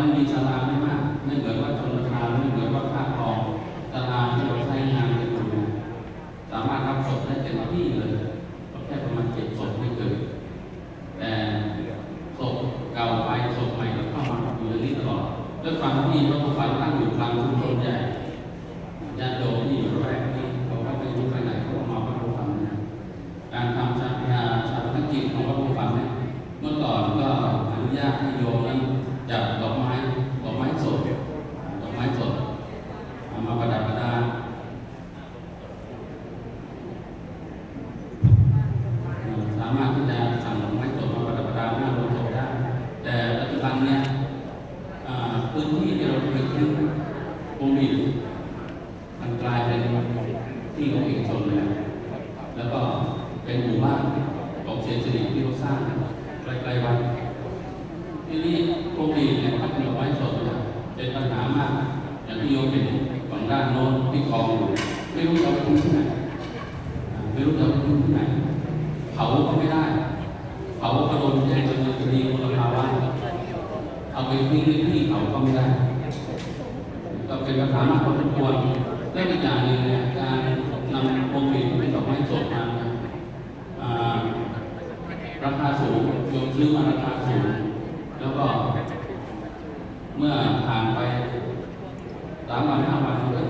นั้นมีศาลาไม่มากไม่เหมือนว่าชนประทานไม่เหมือนว่าภาคคลองศาลาที่เราใช้งานกันอยู่สามารถรับศพได้เต็มที่เลยแค่ประมาณเจ็ดศพไม่เกินแต่ศพเก่าไปศพใหม่ก็เข้ามาอยู่ในนี้ตลอดด้วยความที่พระพุทธตั้งอยู่กลางชุมชนใหญ่ญาติโยมที่อยู่ระแวกนี้เขาก็ไม่รู้ไปไหนเขาก็มาพระพุทธฟังเนี่ยการทำชาพยาชาพนักกิจของพระพุทธฟังเนี่ยเมื่อก่อนก็อนุญาตให้โยมนั้นจัดดอกไม้ดอกไม้สดดอกไม้สดเอามาประดับประดา สามารถที่จะสั่งดอกไม้สดมาประดับประดาหน้าโรงศพได้ แต่ปัจจุบันเนี่ยพื้นที่ที่เราเคยทิ้งโควิดมันกลายเป็นที่ของเอกชนเลยแล้วก็เป็นหมู่บ้านของเชียนสิริที่เขาสร้างใกลๆวัดทีนี้โควิดเนี่ยถ้าเป็นไม้สดเนี่ยเป็นปัญหามากอย่างที่โยมเห็นฝั่งด้านโน้นที่กองอยู่ไม่รู้จะไปทิ้งที่ไหนไม่รู้จะไปทิ้งที่ไหนาก็ไม่ได้เผาก็โดนแจ้งดำเนินคดีมลภาวะเอาไปทิ้งในที่เผาก็ไม่ได้ ก็เป็นปัญหามากพอสมควรและอีกอย่างหนึ่งเนี่ยการนำโควิดที่เป็นดอกไม้สดมาราคาสูงโยมซื้อมาราคาสูง แล้วก็เมื่อผ่านไปสามวันห้าวันก็เ